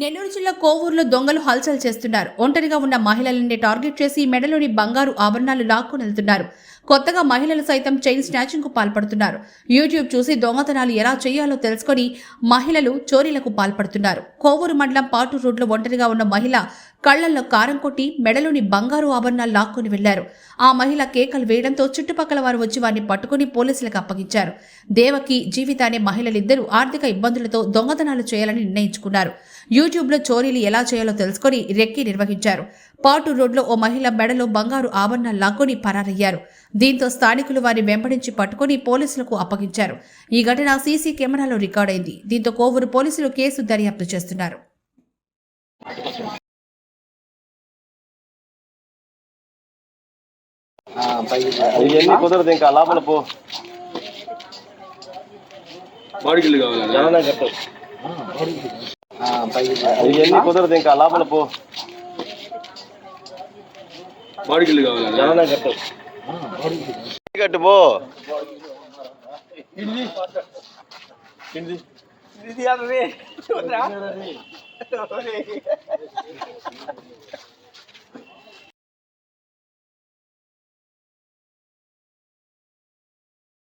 నెల్లూరు జిల్లా కోవూరులో దొంగలు హల్చల్ చేస్తున్నారు. ఒంటరిగా ఉన్న మహిళలని టార్గెట్ చేసి మెడలోని బంగారు ఆభరణాలు లాక్కుని వెళ్తున్నారు. కొత్తగా మహిళలు సైతం చైన్ స్నాచింగ్కు పాల్పడుతున్నారు. యూట్యూబ్ చూసి దొంగతనాలు ఎలా చేయాలో తెలుసుకొని మహిళలు చోరీలకు పాల్పడుతున్నారు. కోవూరు మండలం పాటు రోడ్లో ఒంటరిగా ఉన్న మహిళ కళ్ళల్లో కారం కొట్టి మెడలోని బంగారు ఆభరణాలు లాక్కొని వెళ్ళారు. ఆ మహిళ కేకలు వేయడంతో చుట్టుపక్కల వారు వచ్చి వారిని పట్టుకుని పోలీసులకు అప్పగించారు. దేవకి జీవిత అనే మహిళలిద్దరూ ఆర్థిక ఇబ్బందులతో దొంగతనాలు చేయాలని నిర్ణయించుకున్నారు. యూట్యూబ్లో చోరీలు ఎలా చేయాలో తెలుసుకొని రెక్కి నిర్వహించారు. పాటు రోడ్లో ఓ మహిళ మెడలో బంగారు ఆభరణాలు లాక్కొని పరారయ్యారు. దీంతో స్థానికులు వారిని వెంబడించి పట్టుకుని పోలీసులకు అప్పగించారు. ఈ ఘటన సీసీ కెమెరాలో రికార్డైంది దీంతో కోవూరు పోలీసులు కేసు దర్యాప్తు చేస్తున్నారు. ఇవన్నీ కుదరదు ఇంకా లోపల పో బాడిగిల్లు కావాలి జనాలే కట్టు ఇవన్నీ కుదరదు ఇంకా లోపల పో బాడిగిల్లు కావాలి జననా కట్టు కట్టు పో